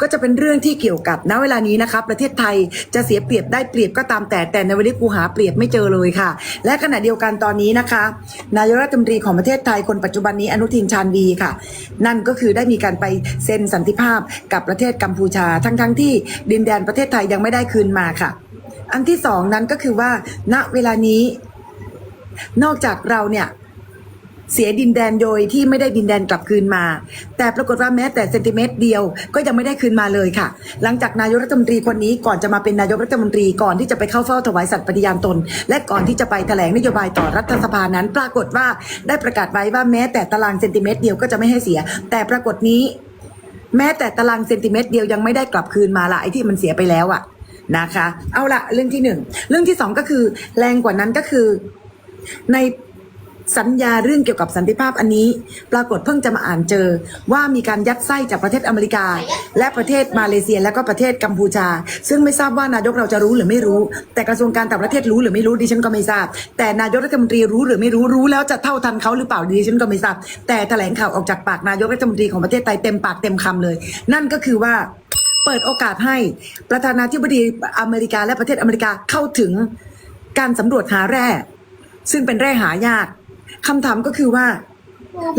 ก็จะเป็นเรื่องที่เกี่ยวกับณเวลานี้นะคะประเทศไทยจะเสียเปรียบได้เปรียบก็ตามแต่แต่ในวันนี้กูหาเปรียบไม่เจอเลยค่ะ และขณะเดียวกันตอนนี้นะคะ นายกรัฐมนตรีของประเทศไทยคนปัจจุบันนี้อนุทินชาญวีค่ะ นั่นก็คือได้มีการไปเซ็นสันติภาพกับประเทศกัมพูชา ทั้งๆที่ดินแดนประเทศไทยยังไม่ได้คืนมาค่ะ อันที่สองนั้นก็คือว่าณเวลานี้ นอกจากเราเนี่ย เสียดินแดนโดยที่ไม่ได้ดินแดนกลับคืนมา แต่ปรากฏว่าแม้แต่เซนติเมตรเดียวก็ยังไม่ได้คืนมาเลยค่ะ หลังจากนายกรัฐมนตรีคนนี้ก่อนจะมาเป็นนายกรัฐมนตรีก่อนที่จะไปเข้าเฝ้าถวายสัตย์ปฏิญาณตน และก่อนที่จะไปแถลงนโยบายต่อรัฐสภานั้น ปรากฏว่าได้ประกาศไว้ว่าแม้แต่ตารางเซนติเมตรเดียวก็จะไม่ให้เสีย แต่ปรากฏนี้ แม้แต่ตารางเซนติเมตรเดียวยังไม่ได้กลับคืนมาละไอ้ที่มันเสียไปแล้วอะนะคะ เอาละเรื่องที่หนึ่งเรื่องที่สองก็คือ แรงกว่านั้นก็คือใน สัญญาเรื่องเกี่ยวกับสันติภาพอันนี้ ปรากฏเพิ่งจะมาอ่านเจอ ว่ามีการยัดไส้จากประเทศอเมริกา และประเทศมาเลเซียและก็ประเทศกัมพูชา ซึ่งไม่ทราบว่านายกเราจะรู้หรือไม่รู้ แต่กระทรวงการต่างประเทศรู้หรือไม่รู้ดิฉันก็ไม่ทราบ แต่นายกรัฐมนตรีรู้หรือไม่รู้รู้แล้วจะเท่าทันเขาหรือเปล่าดิฉันก็ไม่ทราบ แต่แถลงข่าวออกจากปากนายกรัฐมนตรีของประเทศไทยเต็มปากเต็มคำเลย นั่นก็คือว่าเปิดโอกาสให้ประธานาธิบดีอเมริกาและประเทศอเมริกาเข้าถึงการสำรวจหาแร่ ซึ่งเป็นแร่หายาก คำถามก็คือว่า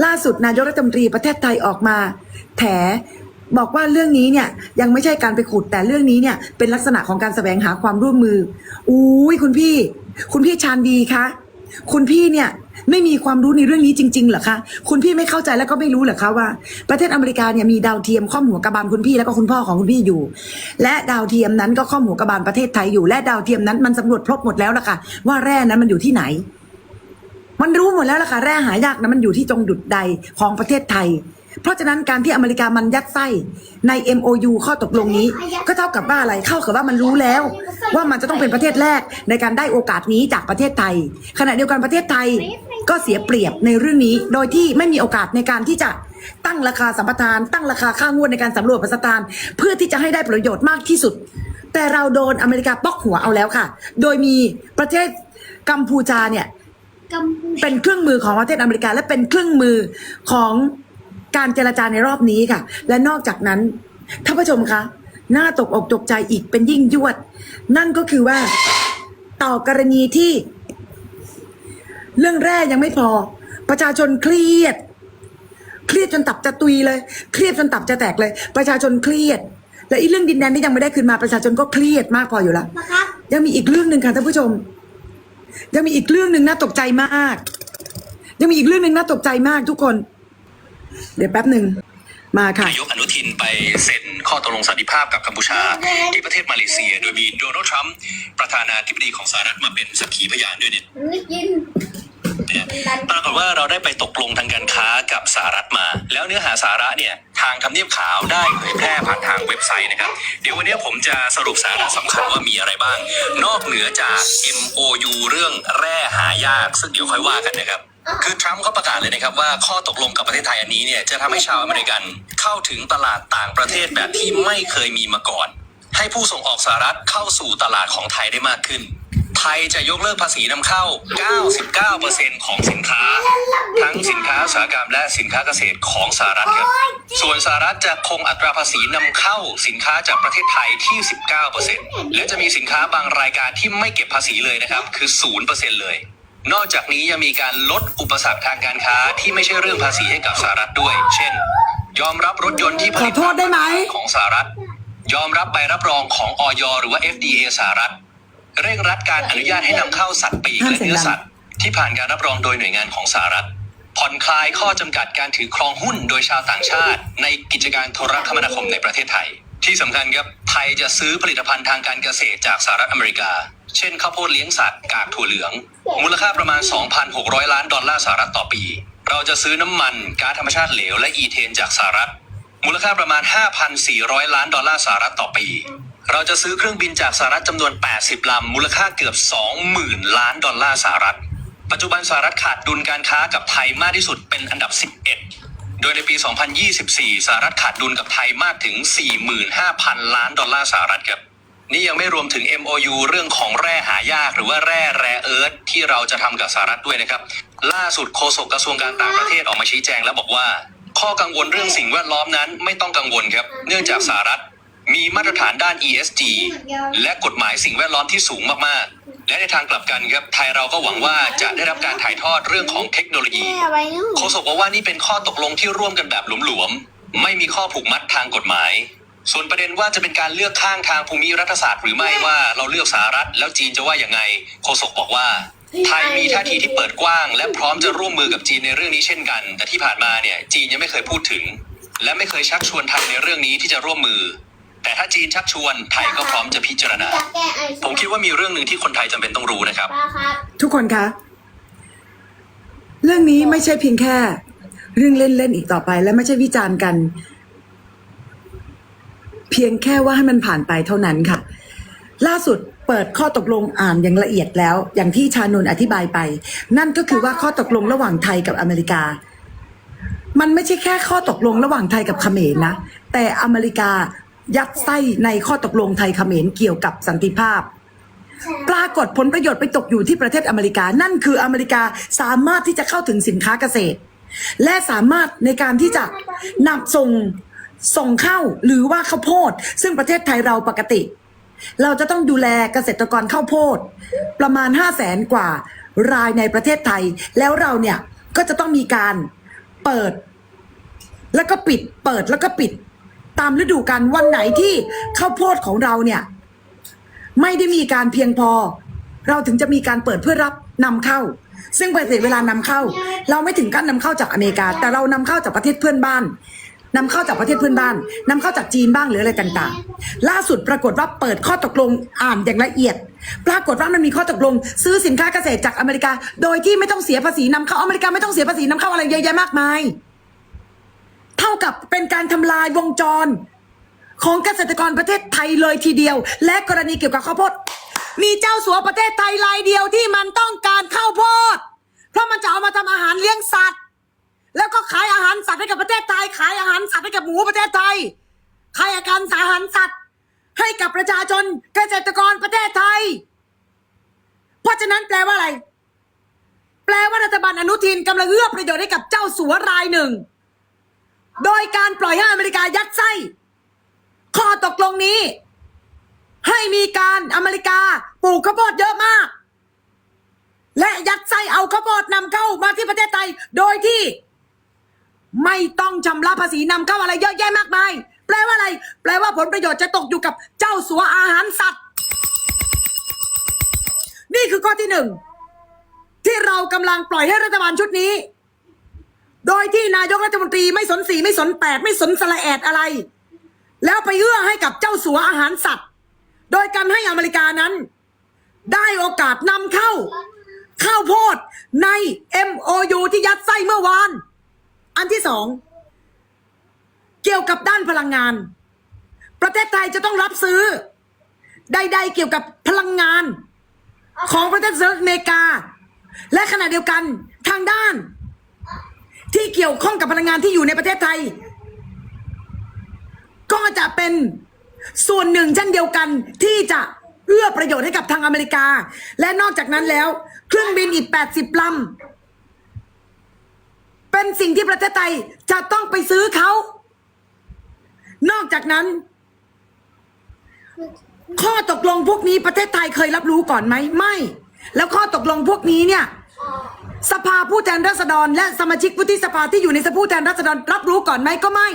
ล่าสุดนายกรัฐมนตรีประเทศไทยออกมา แถบอกว่าเรื่องนี้เนี่ยยังไม่ใช่การไปขุดแต่เรื่องนี้เนี่ยเป็นลักษณะของการแสวงหาความร่วมมืออุ้ยคุณพี่ คุณพี่ชาญดีคะคุณพี่เนี่ยไม่มีความรู้ในเรื่องนี้จริงๆเหรอคะคุณพี่ไม่เข้าใจแล้วก็ไม่รู้เหรอคะว่า ประเทศอเมริกาเนี่ยมีดาวเทียมข้อมหัวกระบาลคุณพี่แล้วก็คุณพ่อของคุณพี่อยู่ และดาวเทียมนั้นก็ข้อมหัวกระบาลประเทศไทยอยู่ และดาวเทียมนั้นมันสำรวจพบหมดแล้วล่ะค่ะว่าแร่นั้นมันอยู่ที่ไหน มันรู้หมดแล้วล่ะค่ะแร่หายากนะมันอยู่ที่ตรงดุดใดของประเทศไทย เพราะฉะนั้นการที่อเมริกามันยัดไส้ใน MOU ข้อตกลงนี้ ก็เท่ากับว่าอะไรเข้ากับว่ามันรู้แล้ว ว่ามันจะต้องเป็นประเทศแรกในการได้โอกาสนี้จากประเทศไทย ขณะเดียวกันประเทศไทยก็เสียเปรียบในเรื่องนี้ โดยที่ไม่มีโอกาสในการที่จะตั้งราคาสัมปทาน ตั้งราคาค่างวดในการสำรวจประสทาน เพื่อที่จะให้ได้ประโยชน์มากที่สุด แต่เราโดนอเมริกาปอกหัวเอาแล้วค่ะ โดยมีประเทศกัมพูชาเนี่ย กัมพูชาเป็นเครื่องมือของประเทศอเมริกา และเป็นเครื่องมือของการเจรจาในรอบนี้ค่ะ และนอกจากนั้นท่านผู้ชมคะน่าตกอกตกใจอีกเป็นยิ่งยวด นั่นก็คือว่าต่อกรณีที่ เรื่องแร่ยังไม่พอ ประชาชนเครียด เครียดจนตับจะตุยเลย เครียดจนตับจะแตกเลย ประชาชนเครียด และอีเรื่องดินแดนที่ยังไม่ได้คืนมาประชาชนก็เครียดมากพออยู่แล้วนะครับ ยังมีอีกเรื่องหนึ่งค่ะท่านผู้ชม ยังมีอีกเรื่องหนึ่งน่าตกใจมาก ยังมีอีกเรื่องหนึ่งน่าตกใจมากทุกคน เดี๋ยวแป๊บหนึ่งมาค่ะนายกอนุทินไปเซ็นข้อตกลงสันติภาพกับกัมพูชา ที่ประเทศมาเลเซีย โดยมีโดนัลด์ทรัมป์ประธานาธิบดีของสหรัฐมาเป็นสักขีพยานด้วยเนี่ย เนี่ยปรากฏว่าเราได้ไปตกลงทางการค้ากับสหรัฐมา แล้วเนื้อหาสาระเนี่ยทางทำเนียบขาวได้เผยแพร่ผ่านทางเว็บไซต์นะครับ เดี๋ยววันนี้ผมจะสรุปสาระสำคัญว่ามีอะไรบ้าง นอกเหนือจาก MOU เรื่องแร่หายาก ซึ่งเดี๋ยวค่อยว่ากันนะครับคือทรัมป์เขาประกาศเลยนะครับว่าข้อตกลงกับประเทศไทยอันนี้เนี่ยจะทำให้ชาวอเมริกัน เข้าถึงตลาดต่างประเทศแบบที่ไม่เคยมีมาก่อน ให้ผู้ส่งออกสหรัฐเข้าสู่ตลาดของไทยได้มากขึ้น ไทยจะยกเลิกภาษีนำเข้า 99%ของสินค้า ทั้งสินค้าอุตสาหกรรมและสินค้าเกษตรของสหรัฐครับ ส่วนสหรัฐจะคงอัตราภาษีนำเข้าสินค้าจากประเทศไทยที่ 19%และจะมีสินค้าบางรายการที่ไม่เก็บภาษีเลยนะครับ คือ 0%เลย นอกจากนี้ยังมีการลดอุปสรรคทางการค้าที่ไม่ใช่เรื่องภาษีให้กับสหรัฐด้วย เช่น ยอมรับรถยนต์ที่ผลิตขอโทษได้ไหม ของสหรัฐ ยอมรับใบรับรองของออยหรือว่า FDA สหรัฐ เร่งรัดการอนุญาตให้นำเข้าสัตว์ปีกและเนื้อสัตว์ ที่ผ่านการรับรองโดยหน่วยงานของสหรัฐ ผ่อนคลายข้อจำกัดการถือครองหุ้นโดยชาวต่างชาติ ในกิจการโทรคมนาคมในประเทศไทย ที่สำคัญครับไทยจะซื้อผลิตภัณฑ์ทางการเกษตรจากสหรัฐอเมริกา เช่นข้าวโพดเลี้ยงสัตว์กากถั่วเหลือง มูลค่าประมาณ 2,600 ล้านดอลลาร์สหรัฐต่อปี เราจะซื้อน้ำมันก๊าซธรรมชาติเหลวและอีเทนจากสหรัฐ มูลค่าประมาณ 5,400 ล้านดอลลาร์สหรัฐต่อปี เราจะซื้อเครื่องบินจากสหรัฐจำนวน 80 ลำ มูลค่าเกือบ 20,000 ล้านดอลลาร์สหรัฐ ปัจจุบันสหรัฐขาดดุลการค้ากับไทยมากที่สุดเป็นอันดับ 11 โดยในปี 2024 สหรัฐขาดดุลกับไทยมากถึง 45,000 ล้านดอลลาร์สหรัฐครับ นี่ยังไม่รวมถึง MOU เรื่องของแร่หายาก หรือว่าแร่แร่เอิร์ธที่เราจะทำกับสหรัฐด้วยนะครับ ล่าสุดโฆษกกระทรวงการต่างประเทศออกมาชี้แจงแล้วบอกว่า ข้อกังวลเรื่องสิ่งแวดล้อมนั้นไม่ต้องกังวลครับ เนื่องจากสหรัฐ มีมาตรฐานด้าน ESG และกฎหมายสิ่งแวดล้อมที่สูงมากๆ และในทางกลับกันครับไทยเราก็หวังว่าจะได้รับการถ่ายทอดเรื่องของเทคโนโลยีโฆษกบอกว่านี่เป็นข้อตกลงที่ร่วมกันแบบหลวมๆ ไม่มีข้อผูกมัดทางกฎหมาย ส่วนประเด็นว่าจะเป็นการเลือกข้างทางภูมิรัฐศาสตร์หรือไม่ว่าเราเลือกสหรัฐแล้วจีนจะว่าอย่างไงโฆษกบอกว่าไทยมีท่าทีที่เปิดกว้าง และพร้อมจะร่วมมือกับจีนในเรื่องนี้เช่นกัน แต่ที่ผ่านมาเนี่ยจีนยังไม่เคยพูดถึง และไม่เคยชักชวนไทยในเรื่องนี้ที่จะร่วมมือ แต่ถ้าจีนชักชวนไทยก็พร้อมจะพิจารณาจะแก้ไอผมคิดว่ามีเรื่องหนึ่งที่คนไทยจำเป็นต้องรู้นะครับป้าครับ ทุกคนคะ เรื่องนี้ไม่ใช่เพียงแค่ เรื่องเล่นๆอีกต่อไป และไม่ใช่วิจารณ์กัน เพียงแค่ว่าให้มันผ่านไปเท่านั้นค่ะ ล่าสุดเปิดข้อตกลงอ่านอย่างละเอียดแล้ว อย่างที่ชานนท์อธิบายไป นั่นก็คือว่าข้อตกลงระหว่างไทยกับอเมริกา มันไม่ใช่แค่ข้อตกลงระหว่างไทยกับเขมรนะ แต่อเมริกา ยัดไส้ในข้อตกลงไทยเขมรเกี่ยวกับสันติภาพ ปรากฏผลประโยชน์ไปตกอยู่ที่ประเทศอเมริกา นั่นคืออเมริกาสามารถที่จะเข้าถึงสินค้าเกษตร และสามารถในการที่จะนำส่งส่งเข้าหรือว่าข้าวโพด ซึ่งประเทศไทยเราปกติ เราจะต้องดูแลเกษตรกรข้าวโพด ประมาณ 5 0 0แสนกว่ารายในประเทศไทย แล้วเราเนี่ยก็จะต้องมีการเปิด แล้วก็ปิดเปิดแล้วก็ปิด ตามฤดูกาลวันไหนที่ข้าวโพดของเราเนี่ย ไม่ได้มีการเพียงพอ เราถึงจะมีการเปิดเพื่อรับนำเข้า ซึ่งปกติเวลานำเข้า เราไม่ถึงการนำเข้าจากอเมริกา แต่เรานำเข้าจากประเทศเพื่อนบ้านนำเข้าจากประเทศเพื่อนบ้านนำเข้าจากจีนบ้างหรืออะไรต่างๆ ล่าสุดปรากฏว่าเปิดข้อตกลงอ่านอย่างละเอียด ปรากฏว่ามันมีข้อตกลง ซื้อสินค้าเกษตรจากอเมริกา โดยที่ไม่ต้องเสียภาษีนำเข้าอเมริกาไม่ต้องเสียภาษีนำเข้าอะไรเยอะแยะมากมาย เท่ากับเป็นการทำลายวงจร ของเกษตรกรประเทศไทยเลยทีเดียว และกรณีเกี่ยวกับข้าวโพดมีเจ้าสัวประเทศไทยรายเดียวที่มันต้องการข้าวโพดเพราะมันจะเอามาทำอาหารเลี้ยงสัตว์ แล้วก็ขายอาหารสัตว์ให้กับประเทศไทย ขายอาหารสัตว์ให้กับหมูประเทศไทยขายอาหารสาหารสัตว์ ให้กับประชาชนเกษตรกรประเทศไทย เพราะฉะนั้นแปลว่าอะไร แปลว่ารัฐบาลอนุทินกำลังเอื้อประโยชน์ให้กับเจ้าสัวรายหนึ่ง โดยการปล่อยให้อเมริกายัดไส้ ข้อตกลงนี้ ให้มีการอเมริกาปลูกข้าวโพดเยอะมาก และยัดไส้เอาข้าวโพดนำเข้ามาที่ประเทศไทย โดยที่ ไม่ต้องชำระภาษีนำเข้าอะไรเยอะแยะมากมาย แปลว่าอะไร แปลว่าผลประโยชน์จะตกอยู่กับเจ้าสัวอาหารสัตว์ นี่คือข้อที่หนึ่งที่เรากำลังปล่อยให้รัฐบาลชุดนี้ โดยที่นายกรัฐมนตรีไม่สนสีไม่สนแปดไม่สนสละแอดอะไร แล้วไปเอื้อให้กับเจ้าสัวอาหารสัตว์ โดยการให้อเมริกานั้น ได้โอกาสนำเข้า ข้าวโพดใน MOU ที่ยัดไส้เมื่อวาน อันที่สอง เกี่ยวกับด้านพลังงาน ประเทศไทยจะต้องรับซื้อ ใด ๆ เกี่ยวกับพลังงาน ของประเทศสหรัฐอเมริกา และขณะเดียวกันทางด้าน ที่เกี่ยวข้องกับพลังงานที่อยู่ในประเทศไทย ก็จะเป็นส่วนหนึ่งเช่นเดียวกันที่จะเอื้อประโยชน์ให้กับทางอเมริกา และนอกจากนั้นแล้ว เครื่องบินอีก 80ลำเป็นสิ่งที่ประเทศไทยจะต้องไปซื้อเขา นอกจากนั้น ข้อตกลงพวกนี้ประเทศไทยเคยรับรู้ก่อนไหมไม่ แล้วข้อตกลงพวกนี้เนี่ย สภาผู้แทนราษฎร และสมาชิกวุฒิสภาที่อยู่ในสภาผู้แทนราษฎร รับรู้ก่อนไหมก็ไม่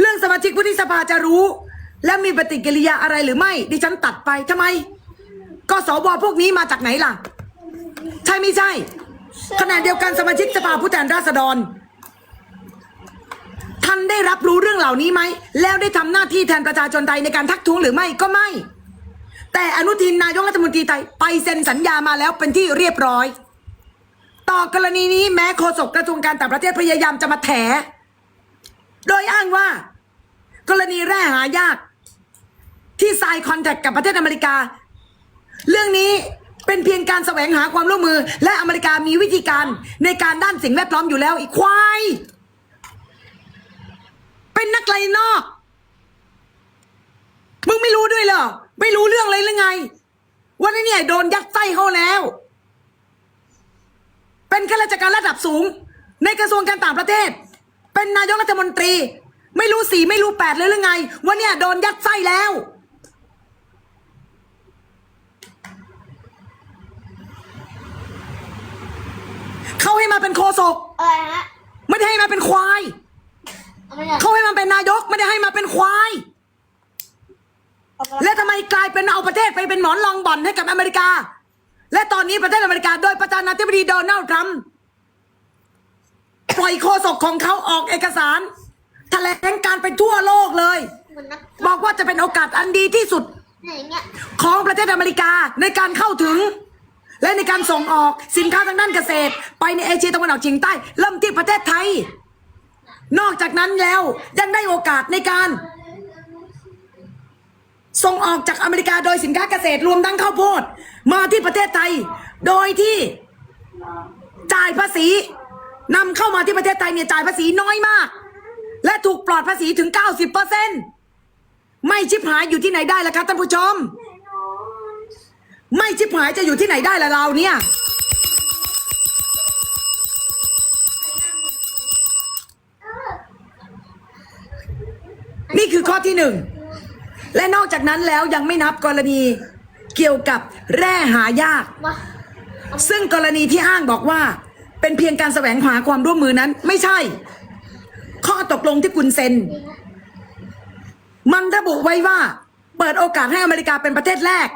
เรื่องสมาชิกวุฒิสภาจะรู้ และมีปฏิกิริยาอะไรหรือไม่ ดิฉันตัดไปทำไมก็สวพวกนี้มาจากไหนล่ะ ใช่ไม่ใช่ขณะเดียวกันสมาชิกสภาผู้แทนราษฎร ท่านได้รับรู้เรื่องเหล่านี้ไหม แล้วได้ทำหน้าที่แทนประชาชนไทยในการทักท้วงหรือไม่ก็ไม่ แต่อนุทินนายกรัฐมนตรีไทยไปเซ็นสัญญามาแล้วเป็นที่เรียบร้อย ต่อกรณีนี้แม้โฆษกกระทรวงการต่างประเทศพยายามจะมาแถ โดยอ้างว่า กรณีแร่หายาก ที่ไซคอนแทคกับประเทศอเมริกา เรื่องนี้เป็นเพียงการแสวงหาความร่วมมือ และอเมริกามีวิธีการในการด้านสิ่งแวดล้อมอยู่แล้วอีกควายเป็นนักไลนอก มึงไม่รู้ด้วยเหรอ ไม่รู้เรื่องเลยหรือไงวันนี้เนี่ยโดนยัดไส้เขาแล้ว เป็นข้าราชการระดับสูง ในกระทรวงการต่างประเทศ เป็นนายกรัฐมนตรี ไม่รู้สีไม่รู้แปดเลยหรือไงว่าเนี่ยโดนยัดไส้แล้ว เขาให้มาเป็นโคศกอะไรฮะไม่ได้ให้มาเป็นควายเอาไม่ได้เขาให้มาเป็นนายก ไม่ได้ให้มาเป็นควาย และทำไมกลายเป็นเอาประเทศไปเป็นหมอนรองบ่อนให้กับอเมริกา และตอนนี้ประเทศอเมริกา โดยประธานาธิบดีโดนัลด์ทรัมป์ปล่อยโฆษกของเขาออกเอกสารแถลงการไปทั่วโลกเลย บอกว่าจะเป็นโอกาสอันดีที่สุด ของประเทศอเมริกาในการเข้าถึง และในการส่งออกสินค้าทางด้านเกษตร ไปในเอเชียตะวันออกเฉียงใต้ เริ่มที่ประเทศไทย นอกจากนั้นแล้วยังได้โอกาสในการ ส่งออกจากอเมริกาโดยสินค้าเกษตรรวมทั้งข้าวโพด มาที่ประเทศไทย โดยที่จ่ายภาษีนำเข้ามาที่ประเทศไทยเนี่ยจ่ายภาษีน้อยมาก และถูกปลอดภาษีถึง 90%ไม่ชิบหายอยู่ที่ไหนได้ล่ะครับท่านผู้ชม ไม่ชิบหายจะอยู่ที่ไหนได้ล่ะเราเนี่ยนี่คือข้อที่หนึ่ง และนอกจากนั้นแล้วยังไม่นับกรณีเกี่ยวกับแร่หายาก มาซึ่งกรณีที่อ้างบอกว่า เป็นเพียงการแสวงหาความร่วมมือนั้น ไม่ใช่ ข้อตกลงที่คุณเซ็น มันระบุไว้ว่า เปิดโอกาสให้อเมริกาเป็นประเทศแรก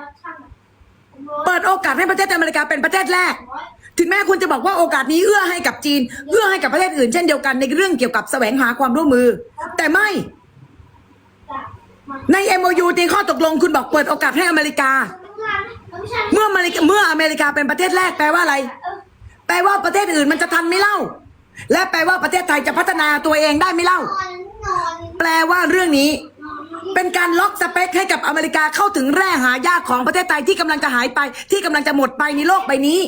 เปิดโอกาสให้ประเทศอเมริกาเป็นประเทศแรก ถึงแม้คุณจะบอกว่าโอกาสนี้เอื้อให้กับจีน เอื้อให้กับประเทศอื่นเช่นเดียวกันในเรื่องเกี่ยวกับแสวงหาความร่วมมือ แต่ไม่ ใน MOU ในข้อตกลงคุณบอกเปิดโอกาสให้อเมริกา เมื่ออเมริกาเมื่ออเมริกาเป็นประเทศแรกแปลว่าอะไร แปลว่าประเทศอื่นมันจะทันไม่เล่า และแปลว่าประเทศไทยจะพัฒนาตัวเองได้ไม่เล่า แปลว่าเรื่องนี้ เป็นการล็อกสเปคให้กับอเมริกาเข้าถึงแร่หายากของประเทศไทยที่กำลังจะหายไป ที่กำลังจะหมดไปในโลกใบนี้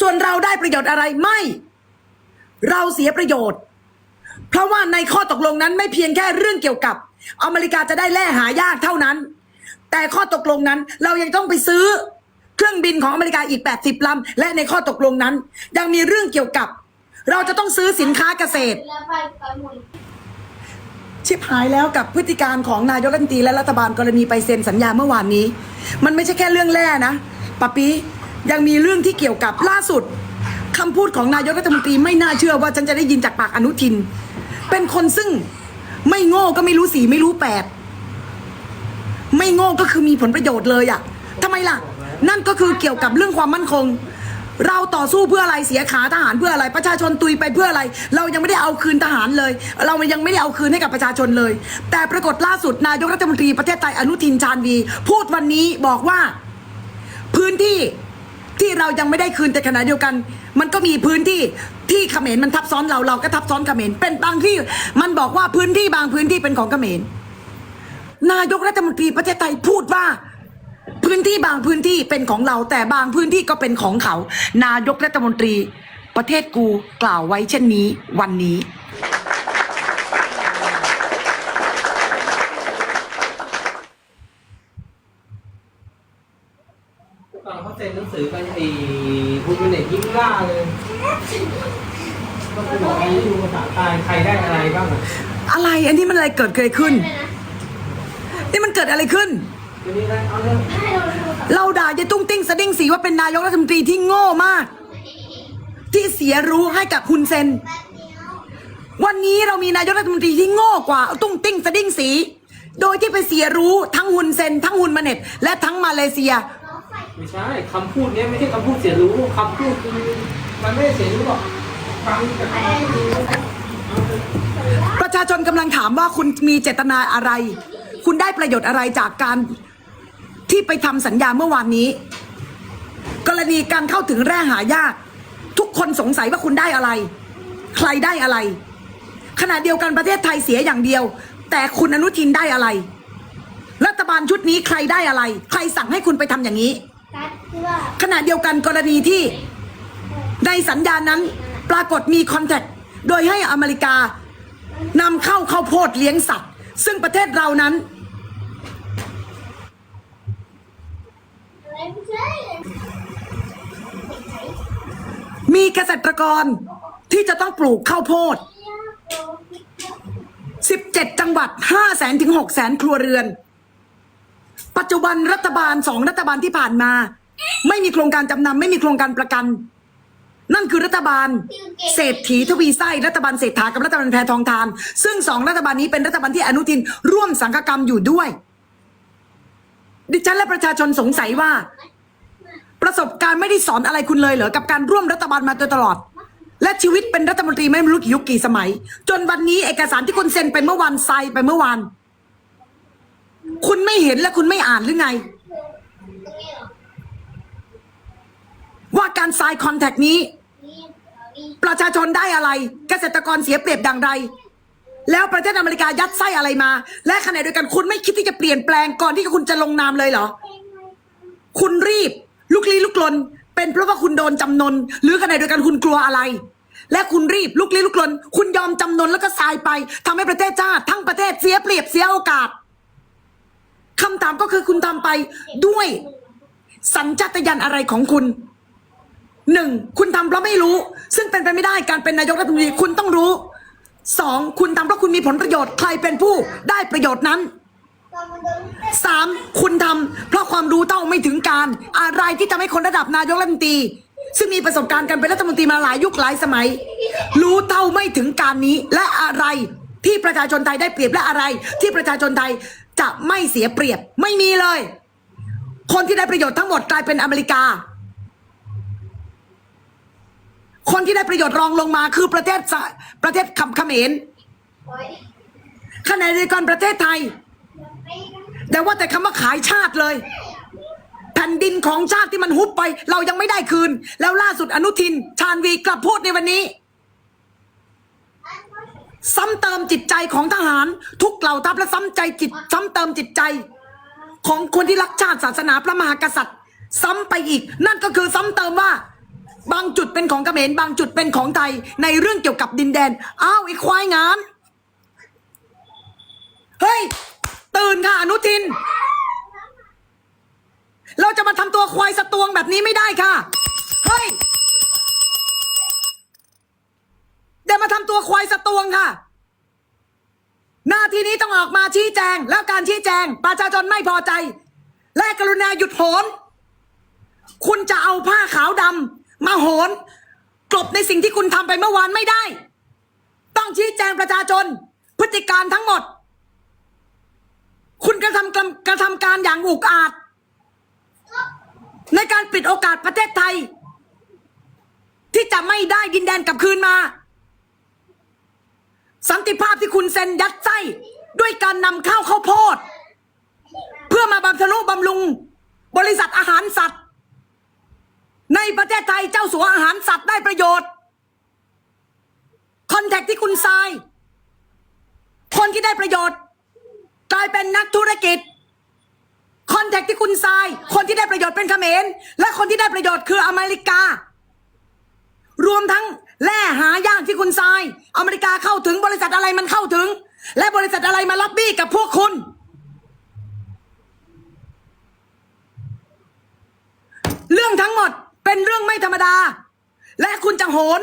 ส่วนเราได้ประโยชน์อะไรไม่ เราเสียประโยชน์ เพราะว่าในข้อตกลงนั้นไม่เพียงแค่เรื่องเกี่ยวกับ อเมริกาจะได้แร่หายากเท่านั้น แต่ข้อตกลงนั้นเรายังต้องไปซื้อเครื่องบินของอเมริกาอีก 80ลำและในข้อตกลงนั้น ยังมีเรื่องเกี่ยวกับ เราจะต้องซื้อสินค้าเกษตร ชิบหายแล้วกับพฤติการของนายกรัฐมนตรีและรัฐบาลกรณีไปเซ็นสัญญาเมื่อวานนี้ มันไม่ใช่แค่เรื่องแร่นะปะปียังมีเรื่องที่เกี่ยวกับล่าสุดคำพูดของนายกรัฐมนตรีไม่น่าเชื่อว่าฉันจะได้ยินจากปากอนุทิน เป็นคนซึ่งไม่โง่ก็ไม่รู้สีไม่รู้แปด ไม่โง่ก็คือมีผลประโยชน์เลยอะทำไมล่ะ นั่นก็คือเกี่ยวกับเรื่องความมั่นคง เราต่อสู้เพื่ออะไรเสียขาทหารเพื่ออะไร ประชาชนตุยไปเพื่ออะไร เรายังไม่ได้เอาคืนทหารเลย เรายังไม่ได้เอาคืนให้กับประชาชนเลย แต่ปรากฏล่าสุดนายกรัฐมนตรีประเทศไทยอนุทินชาญวี พูดวันนี้บอกว่า พื้นที่ที่เรายังไม่ได้คืนแต่ขณะเดียวกัน มันก็มีพื้นที่ที่เขมรมันทับซ้อนเราเราก็ทับซ้อนเขมรเป็นบางที่ มันบอกว่าพื้นที่บางพื้นที่เป็นของเขมรนายกรัฐมนตรีประเทศไทยพูดว่า พื้นที่บางพื้นที่เป็นของเรา แต่บางพื้นที่ก็เป็นของเขา นายกรัฐมนตรีประเทศกูกล่าวไว้เช่นนี้วันนี้ ตอนเขาเซ็นหนังสือไปไอ้คุณเป็นเด็กยิ้มล่าเลยก็คือบอกให้ดูภาษาใต้ใครได้อะไรบ้างอะอะไรอันนี้มันอะไรเกิดเกิดขึ้น นี่มันเกิดอะไรขึ้น ทีนี้ได้เอาเรื่องให้เราดูกับเราด่ายายตุ้งติ้งสะดิ้งสีว่าเป็นนายกรัฐมนตรีที่โง่มาก ที่เสียรู้ให้กับคุณเซนแป๊บเดียววันนี้เรามีนายกรัฐมนตรีที่โง่กว่าตุ้งติ้งสะดิ้งสี โดยที่ไปเสียรู้ทั้งฮุนเซน ทั้งฮุนมาเน็ตและทั้งมาเลเซียน้องใส่ ไม่ใช่คำพูดเนี้ยไม่ใช่คำพูดเสียรู้คำพูดคือมันไม่ได้เสียรู้หรอกฟังจากไอ้ดูประชาชนกำลังถามว่าคุณมีเจตนาอะไร คุณได้ประโยชน์อะไรจากการที่ไปทำสัญญาเมื่อวานนี้ กรณีการเข้าถึงแร่หายาก ทุกคนสงสัยว่าคุณได้อะไร ใครได้อะไร ขณะเดียวกันประเทศไทยเสียอย่างเดียว แต่คุณอนุทินได้อะไร รัฐบาลชุดนี้ใครได้อะไร ใครสั่งให้คุณไปทำอย่างนี้ ขณะเดียวกันกรณีที่ในสัญญานั้นปรากฏมีคอนแทคโดยให้อเมริกานำเข้าข้าวโพดเลี้ยงสัตว์ ซึ่งประเทศเรานั้น มีเกษตรกรที่จะต้องปลูกข้าวโพด 17 จังหวัด5แสนถึง6แสนครัวเรือน ปัจจุบันรัฐบาลสองรัฐบาลที่ผ่านมา ไม่มีโครงการจำนำไม่มีโครงการประกัน นั่นคือรัฐบาลเศรษฐีทวีไส้รัฐบาลเศรษฐากับรัฐบาลแพทองทาน ซึ่งสองรัฐบาลนี้เป็นรัฐบาลที่อนุทินร่วมสังฆกรรมอยู่ด้วย ดิฉันและประชาชนสงสัยว่า ประสบการณ์ไม่ได้สอนอะไรคุณเลยเหรอกับการร่วมรัฐบาลมาโดยตลอด และชีวิตเป็นรัฐมนตรีไม่รู้กี่ยุคกี่สมัย จนวันนี้เอกสารที่คุณเซ็นไปเมื่อวานไซไปเมื่อวาน คุณไม่เห็นและคุณไม่อ่านหรือไง ว่าการไซน์คอนแทคนี้ ประชาชนได้อะไร เกษตรกรเสียเปรียบดังไร แล้วประเทศอเมริกายัดไส้อะไรมา และขณะเดียวกันคุณไม่คิดที่จะเปลี่ยนแปลงก่อนที่คุณจะลงนามเลยเหรอ คุณรีบ ลุกลี้ลุกลน เป็นเพราะว่าคุณโดนจำนน หรือขณะเดียวกันคุณกลัวอะไรและคุณรีบลุกลี้ลุกลน คุณยอมจำนนแล้วก็ทรายไปทำให้ประเทศชาติทั้งประเทศเสียเปรียบเสียโอกาส คำถามก็คือคุณทำไปด้วยสัญชาตญาณอะไรของคุณหนึ่งคุณทำเพราะไม่รู้ ซึ่งเป็นไปไม่ได้การเป็นนายกรัฐมนตรีคุณต้องรู้สองคุณทำเพราะคุณมีผลประโยชน์ใครเป็นผู้ได้ประโยชน์นั้นสามคุณทำเพราะความรู้เท่าไม่ถึงการ อะไรที่ทำให้คนระดับนายกรัฐมนตรีซึ่งมีประสบการณ์การเป็นรัฐมนตรีมาหลายยุคหลายสมัย รู้เท่าไม่ถึงการนี้และอะไรที่ประชาชนไทยได้เปรียบและอะไรที่ประชาชนไทย จะไม่เสียเปรียบ ไม่มีเลย คนที่ได้ประโยชน์ทั้งหมดกลายเป็นอเมริกา คนที่ได้ประโยชน์รองลงมาคือประเทศสะประเทศคำเขมรโอ้ยขณะเดียวกันประเทศไทย แต่ว่าแต่คำว่าขายชาติเลย แผ่นดินของชาติที่มันฮุบไป เรายังไม่ได้คืน แล้วล่าสุดอนุทิน ชาญวีกลับพูดในวันนี้ ซ้ำเติมจิตใจของทหาร ทุกเหล่าทัพและซ้ำใจจิต ซ้ำเติมจิตใจ ของคนที่รักชาติศาสนาพระมหากษัตริย์ ซ้ำไปอีก นั่นก็คือซ้ำเติมว่า บางจุดเป็นของเขมรบางจุดเป็นของไทย ในเรื่องเกี่ยวกับดินแดนอ้าวไอ้ควายงานเฮ้ย ตื่นค่ะอนุทิน เราจะมาทำตัวควายสตวงแบบนี้ไม่ได้ค่ะ เฮ้ยเดี๋ยวมาทำตัวควายสตวงค่ะ หน้าที่นี้ต้องออกมาชี้แจง แล้วการชี้แจง ประชาชนไม่พอใจ และกรุณาหยุดโหน คุณจะเอาผ้าขาวดำมาโหนกลบในสิ่งที่คุณทำไปเมื่อวานไม่ได้ ต้องชี้แจงประชาชน พฤติการทั้งหมด คุณกระทำกรรมกระทำการอย่างอุกอาจ ในการปิดโอกาสประเทศไทย ที่จะไม่ได้ดินแดนกลับคืนมา สันติภาพที่คุณเซ็นยัดไส้ด้วยการนำข้าวข้าวโพด เพื่อมาบำรุบำรุง บริษัทอาหารสัตว์ ในประเทศไทยเจ้าสัวอาหารสัตว์ได้ประโยชน์ คอนแทคที่คุณทราย คนที่ได้ประโยชน์กลายเป็นนักธุรกิจ คอนแทคที่คุณทราย คนที่ได้ประโยชน์เป็นเขมรและคนที่ได้ประโยชน์คืออเมริกา รวมทั้ง แร่หายากที่คุณทราย อเมริกาเข้าถึงบริษัทอะไรมันเข้าถึง และบริษัทอะไรมาล็อบบี้กับพวกคุณ เรื่องทั้งหมดเป็นเรื่องไม่ธรรมดา และคุณจะโหน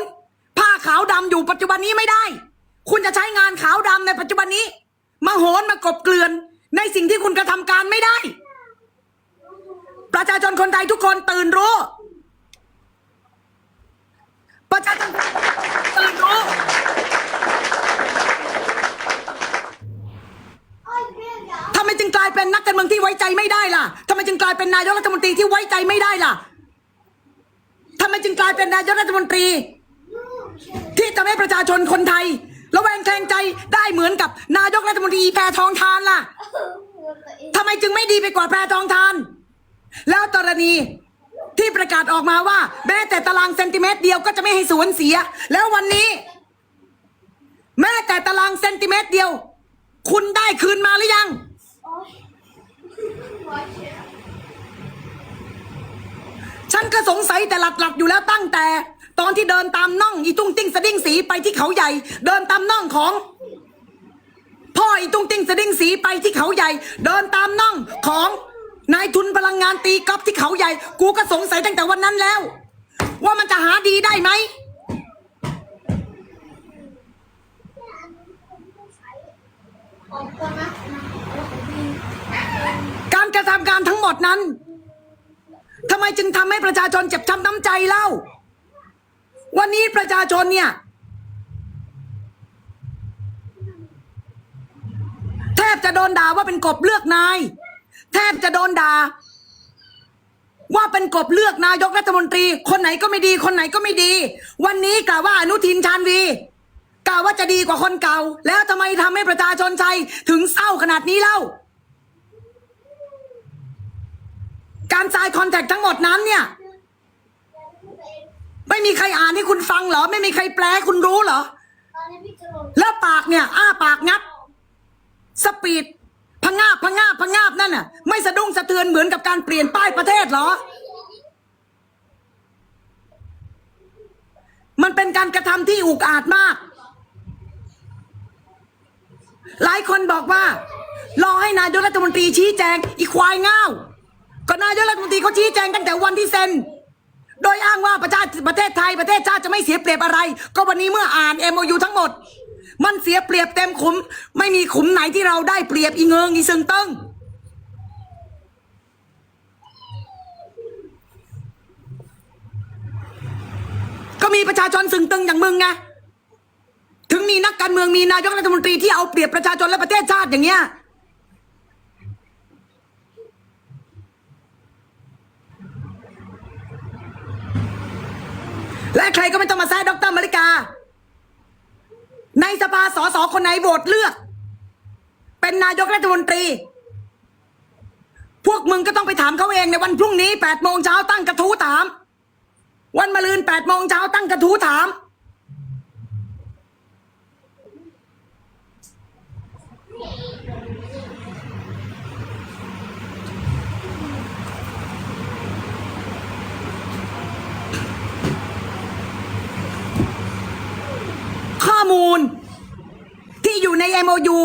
ผ้าขาวดำอยู่ปัจจุบันนี้ไม่ได้ คุณจะใช้งานขาวดำในปัจจุบันนี้ มาโหนมากบเกลื่อน ในสิ่งที่คุณกระทำการไม่ได้ ประชาชนคนไทยทุกคนตื่นรู้ ประชาชนตื่นรู้ทำไมจึงกลายเป็นนักการเมืองที่ไว้ใจไม่ได้ล่ะทำไมจึงกลายเป็นนายกรัฐมนตรีที่ไว้ใจไม่ได้ล่ะทำไมจึงกลายเป็นนายกรัฐมนตรี ที่ทำให้ประชาชนคนไทยระแวงแคลงใจได้เหมือนกับนายกรัฐมนตรีแพทองทานล่ะทำไมจึงไม่ดีไปกว่าแพทองทาน แล้วกรณี ที่ประกาศออกมาว่า แม้แต่ตารางเซนติเมตรเดียวก็จะไม่ให้สวนเสีย แล้ววันนี้ แม้แต่ตารางเซนติเมตรเดียว คุณได้คืนมาหรือยัง ฉันก็สงสัยแต่หลักๆอยู่แล้วตั้งแต่ ตอนที่เดินตามน่องอีตุ้งติ้งสะดิ้งสีไปที่เขาใหญ่ เดินตามน่องของพ่ออีตุ้งติ้งสะดิ้งสีไปที่เขาใหญ่ เดินตามน่องของ นายทุนพลังงานตีกอล์ฟที่เขาใหญ่ กูก็สงสัยตั้งแต่วันนั้นแล้ว ว่ามันจะหาดีได้ไหม การกระทำการทั้งหมดนั้นทำไมจึงทำให้ประชาชนเจ็บช้ำน้ำใจเล่า วันนี้ประชาชนเนี่ย แทบจะโดนด่าว่าเป็นกบเลือกนาย แทบจะโดนด่าว่าเป็นกบเลือกนายกรัฐมนตรี คนไหนก็ไม่ดี คนไหนก็ไม่ดี วันนี้กล่าวว่าอนุทินชาญวีกล่าวว่าจะดีกว่าคนเก่า แล้วทำไมทำให้ประชาชนใจถึงเศร้าขนาดนี้เล่า การสายคอนแทคทั้งหมดนั้นเนี่ย ไม่มีใครอ่านให้คุณฟังเหรอ ไม่มีใครแปลคุณรู้เหรอ แล้วปากเนี่ย อ้าปากงับ สปีด พะงาบพะงาบพะงาบนั่นน่ะ ไม่สะดุ้งสะเทือนเหมือนกับการเปลี่ยนป้ายประเทศเหรอ มันเป็นการกระทำที่อุกอาจมาก หลายคนบอกว่า รอให้นายกรัฐมนตรีชี้แจง อีควายง่าวก็นายกรัฐมนตรีเขาชี้แจงตั้งแต่วันที่เซ็นโดยอ้างว่าประชาประเทศไทยประเทศชาติจะไม่เสียเปรียบอะไร ก็วันนี้เมื่ออ่าน MOU ทั้งหมด มันเสียเปรียบเต็มขุม ไม่มีขุมไหนที่เราได้เปรียบอีเงิงอีซึงตึงก็มีประชาชนซึงตึงอย่างมึงไงถึงมีนักการเมืองมีนายกรัฐมนตรีที่เอาเปรียบประชาชนและประเทศชาติอย่างเงี้ยและใครก็ไม่ต้องมาแซ่ดรมาริกา ในสภาสสคนไหนโหวตเลือก เป็นนายกรัฐมนตรี พวกมึงก็ต้องไปถามเขาเองในวันพรุ่งนี้แปดโมงเช้าตั้งกระทู้ถาม วันมะรืนแปดโมงเช้าตั้งกระทู้ถาม ข้อ มูล ที่อยู่ใน MOU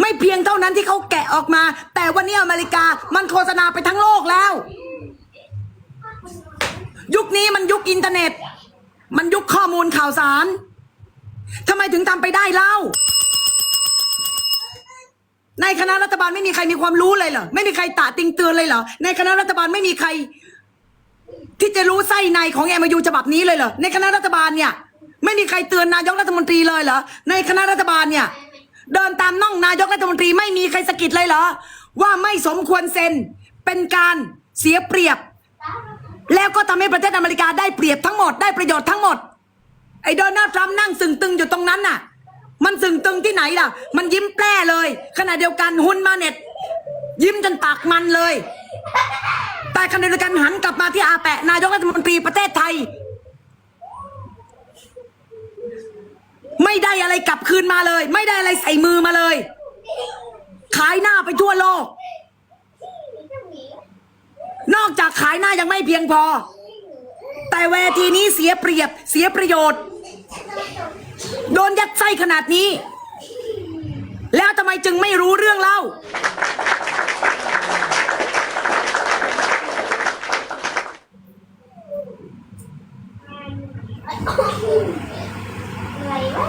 ไม่เพียงเท่านั้นที่เขาแกะออกมา แต่วันนี้อเมริกามันโฆษณาไปทั้งโลกแล้ว ยุคนี้มันยุคอินเทอร์เน็ต มันยุคข้อมูลข่าวสารทำไมถึงทำไปได้เล่า ในคณะรัฐบาลไม่มีใครมีความรู้เลยเหรอ ไม่มีใครตะติงเตือนเลยเหรอ ในคณะรัฐบาลไม่มีใคร ที่จะรู้ไส้ในของ MOU ฉบับนี้เลยเหรอ ในคณะรัฐบาลเนี่ย ไม่มีใครเตือนนายกรัฐมนตรีเลยเหรอ ในคณะรัฐบาลเนี่ย เดินตามน่องนายกรัฐมนตรีไม่มีใครสะกิดเลยเหรอ ว่าไม่สมควรเซ็น เป็นการเสียเปรียบ แล้วก็ทำให้ประเทศอเมริกาได้เปรียบทั้งหมดได้ประโยชน์ทั้งหมด ไอ้โดนัลด์ทรัมป์นั่งสึงตึงอยู่ตรงนั้นน่ะ มันสึงตึงที่ไหนล่ะ มันยิ้มแปร่เลย ขณะเดียวกันฮุนมาเน็ต ยิ้มจนปากมันเลย แต่ขณะเดียวกันหันกลับมาที่อาแปะนายกรัฐมนตรีประเทศไทย ไม่ได้อะไรกลับคืนมาเลย ไม่ได้อะไรใส่มือมาเลย ขายหน้าไปทั่วโลก นอกจากขายหน้ายังไม่เพียงพอ แต่เวทีนี้เสียเปรียบ เสียประโยชน์ โดนยัดไส้ขนาดนี้ แล้วทำไมจึงไม่รู้เรื่องเล่าอะไรวะ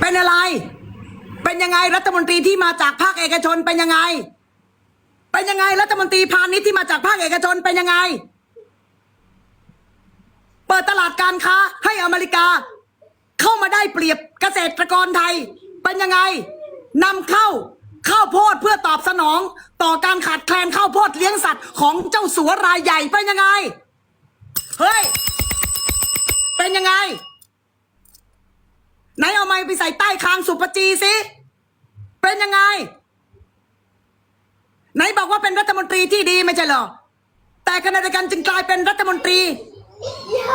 เป็นอะไร เป็นยังไงรัฐมนตรีที่มาจากภาคเอกชนเป็นยังไง เป็นยังไงรัฐมนตรีพาณิชย์ที่มาจากภาคเอกชนเป็นยังไง เปิดตลาดการค้าให้อเมริกา เข้ามาได้เปรียบเกษตรกรไทย เป็นยังไงนำเข้า ข้าวโพดเพื่อตอบสนอง ต่อการขาดแคลนข้าวโพดเลี้ยงสัตว์ของเจ้าสัวรายใหญ่เป็นยังไง เฮ้ย เป็นยังไง ไหนเอาไม้ไปใส่ใต้คางสุปจีสิเป็นยังไง ไหนบอกว่าเป็นรัฐมนตรีที่ดีไม่ใช่เหรอ แต่ขณะเดียวกันจึงกลายเป็นรัฐมนตรี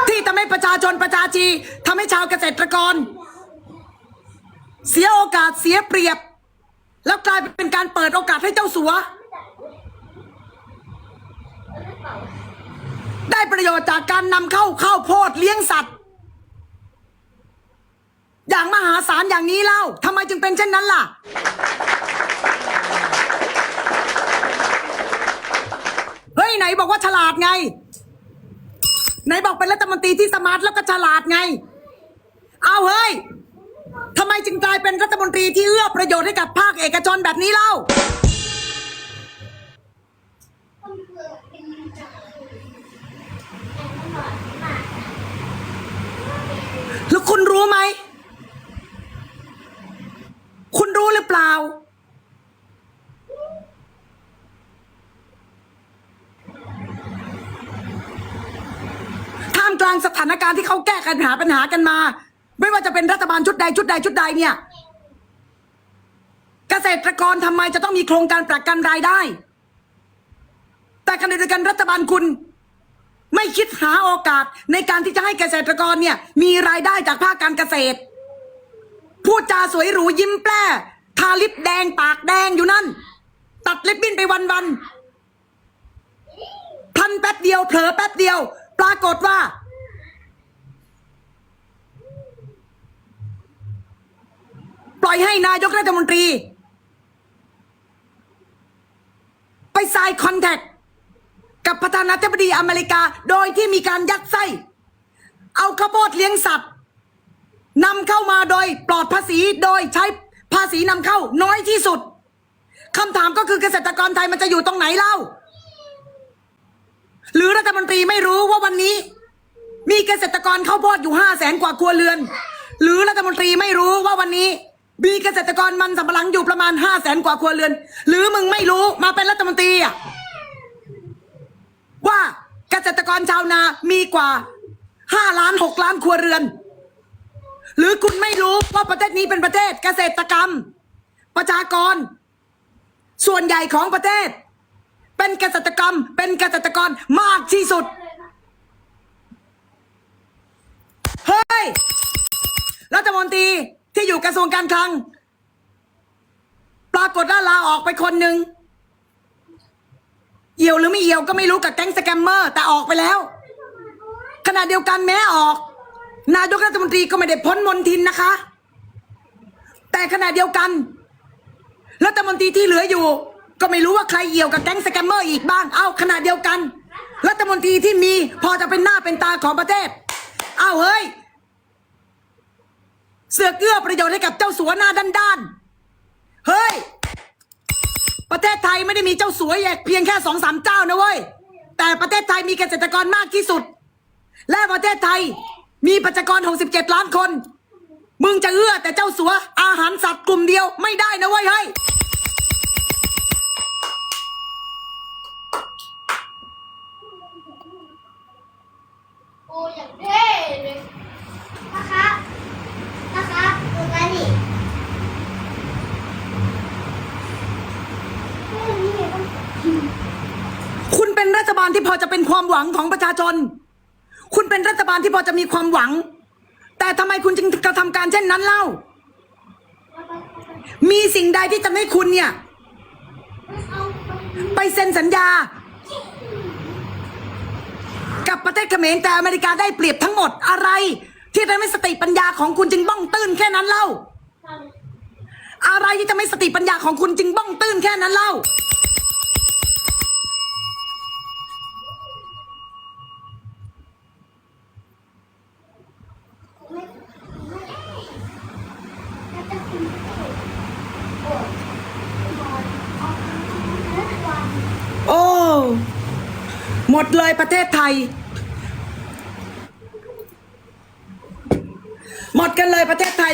ที่ทำให้ประชาชนประชาชีทำให้ชาวเกษตรกร เสียโอกาสเสียเปรียบ แล้วกลายเป็นการเปิดโอกาสให้เจ้าสัว ได้ประโยชน์จากการนำเข้าข้าวโพดเลี้ยงสัตว์ อย่างมหาศาลอย่างนี้เล่าทำไมจึงเป็นเช่นนั้นล่ะ เฮ้ยไหนบอกว่าฉลาดไง ไหนบอกเป็นรัฐมนตรีที่สมาร์ทแล้วก็ฉลาดไง เอาเฮ้ย ทำไมจึงกลายเป็นรัฐมนตรีที่เอื้อประโยชน์ให้กับภาคเอกชนแบบนี้เล่า แล้วคุณรู้ไหม คุณรู้หรือเปล่า ท่ามกลางสถานการณ์ที่เขาแก้ปัญหาปัญหากันมา ไม่ว่าจะเป็นรัฐบาลชุดใดชุดใดชุดใดเนี่ย เกษตรกรทำไมจะต้องมีโครงการประกันรายได้ แต่ขณะเดียวกันรัฐบาลคุณ ไม่คิดหาโอกาสในการที่จะให้เกษตรกรเนี่ย มีรายได้จากภาคการเกษตร พูดจาสวยหรูยิ้มแปร่ทาลิปแดงปากแดงอยู่นั่น ตัดลิปบิ้นไปวันๆพันแป๊บเดียวเผลอแป๊บเดียว ปรากฏว่า ปล่อยให้นายกรัฐมนตรี ไปไซน์คอนแทคกับประธานาธิบดีอเมริกา โดยที่มีการยัดไส้ เอาข้าวโพดเลี้ยงสัตว์นำเข้ามาโดยปลอดภาษีโดยใช้ภาษีนำเข้าน้อยที่สุดคำถามก็คือเกษตรกรไทยมันจะอยู่ตรงไหนเล่า หรือรัฐมนตรีไม่รู้ว่าวันนี้ มีเกษตรกรข้าวโพดอยู่ห้าแสนกว่าครัวเรือน หรือรัฐมนตรีไม่รู้ว่าวันนี้ มีเกษตรกรมันสำปะหลังอยู่ประมาณห้าแสนกว่าครัวเรือน หรือมึงไม่รู้มาเป็นรัฐมนตรีอะว่าเกษตรกรชาวนามีกว่าห้าล้านหกล้านครัวเรือน หรือคุณไม่รู้ว่าประเทศนี้เป็นประเทศเกษตรกรรม ประชากร ส่วนใหญ่ของประเทศ เป็นเกษตรกรรม เป็นเกษตรกรมากที่สุดเฮ้ยรัฐมนตรี ที่อยู่กระทรวงการคลัง ปรากฏว่าลาออกไปคนหนึ่งเอี่ยวหรือไม่เอี่ยวก็ไม่รู้กับแก๊งสแกมเมอร์แต่ออกไปแล้ว ขณะเดียวกันแม้ออก นายกรัฐมนตรีก็ไม่ได้พ้นมนทินนะคะ แต่ขณะเดียวกัน รัฐมนตรีที่เหลืออยู่ ก็ไม่รู้ว่าใครเอี่ยวกับแก๊งสแกมเมอร์อีกบ้าง เอ้าขณะเดียวกัน รัฐมนตรีที่มีพอจะเป็นหน้าเป็นตาของประเทศ เอ้าเฮ้ย เสือกเอื้อประโยชน์ให้กับเจ้าสัวหน้าด้านๆ เฮ้ย ประเทศไทยไม่ได้มีเจ้าสัวแยกเพียงแค่สองสามเจ้านะเว้ย แต่ประเทศไทยมีเกษตรกรมากที่สุด และประเทศไทยมีประชากร 67 ล้านคน มึงจะเอื้อแต่เจ้าสัวอาหารสัตว์กลุ่มเดียวไม่ได้นะเว้ยเฮ้ยโอ้อย่างเท่เลย คุณเป็นรัฐบาลที่พอจะเป็นความหวังของประชาชน คุณเป็นรัฐบาลที่พอจะมีความหวัง แต่ทำไมคุณจึงกระทำการเช่นนั้นเล่า มีสิ่งใดที่จะให้คุณเนี่ย ไปไปเซ็นสัญญา กับประเทศเขมรแต่อเมริกาได้เปรียบทั้งหมดอะไร ที่ทำให้สติปัญญาของคุณจึงบ้องตื้นแค่นั้นเล่า อะไรที่ทำให้สติปัญญาของคุณจึงบ้องตื้นแค่นั้นเล่า โอ้ หมดเลยประเทศไทย มดกันเลยประเทศไทย